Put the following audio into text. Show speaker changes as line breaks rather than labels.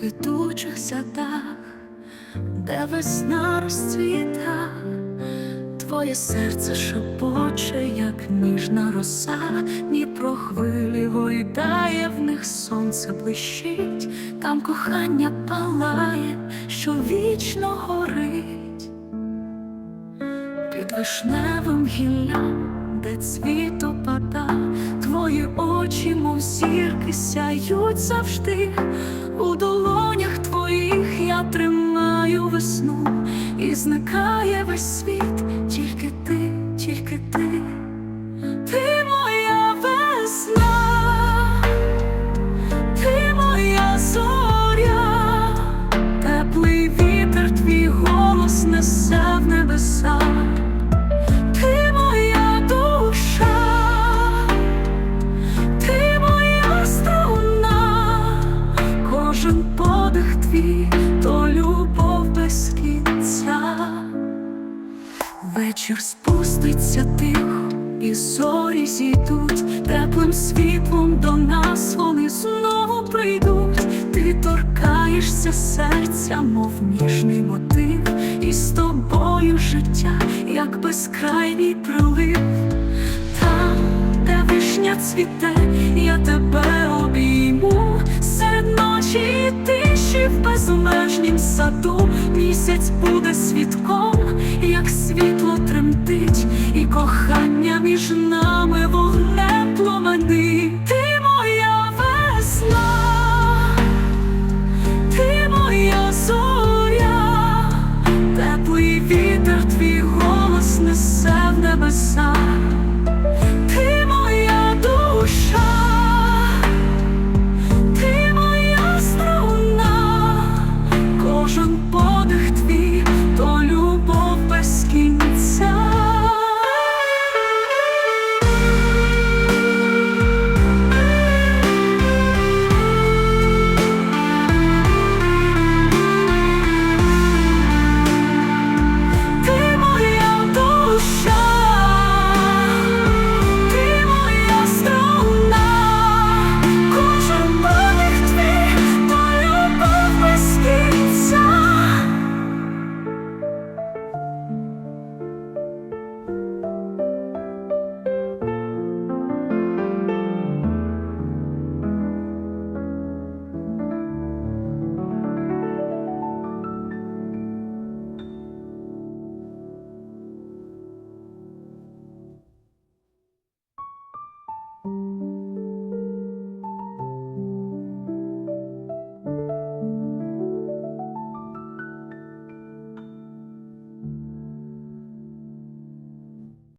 квітучих садах, де весна розцвіта, твоє серце шепоче, як ніжна роса, Дніпро хвилі гойдає, в них сонце блищить, там кохання палає, що вічно горить. Під вишневим гіллям, де цвіт опада, твої очі, мов зірки, сяють завжди. У долонях твоїх я тримаю весну, і зникає весь світ, тільки ти, тільки ти, Вечір спуститься тихо, і зорі зійдуть, теплим світлом до нас вони знову прийдуть. Ти торкаєшся серця, мов ніжний мотив, і з тобою життя, як безкрайній прилив. Там, де вишня цвіте, я тебе обійму серед ночі і тиші в безмежнім саду. Місяць буде свідком, як світло тремтить, і кохання між нами